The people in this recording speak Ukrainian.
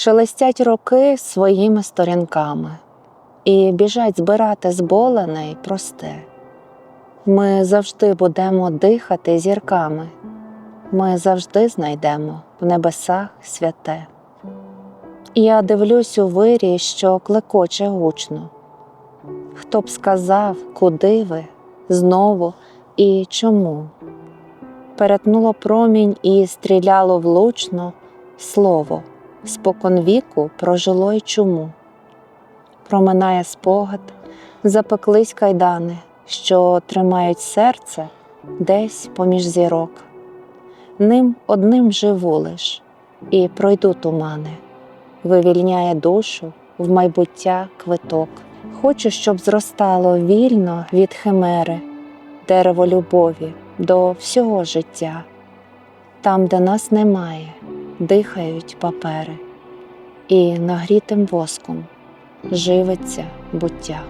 Шелестять роки своїми сторінками і біжать збирати зболене й просте. Ми завжди будемо дихати зірками, ми завжди знайдемо в небесах святе. Я дивлюсь у вирі, що клекоче гучно. Хто б сказав, куди ви, знову і чому? Перетнуло промінь і стріляло влучно слово, споконвіку прожило й чому. Проминає спогад, запеклись кайдани, що тримають серце десь поміж зірок. Ним одним живу лиш, і пройду тумани, вивільняє душу в майбуття квиток. Хочу, щоб зростало вільно від химери, дерево любові до всього життя. Там, де нас немає, дихають папери, і нагрітим воском живиться буття.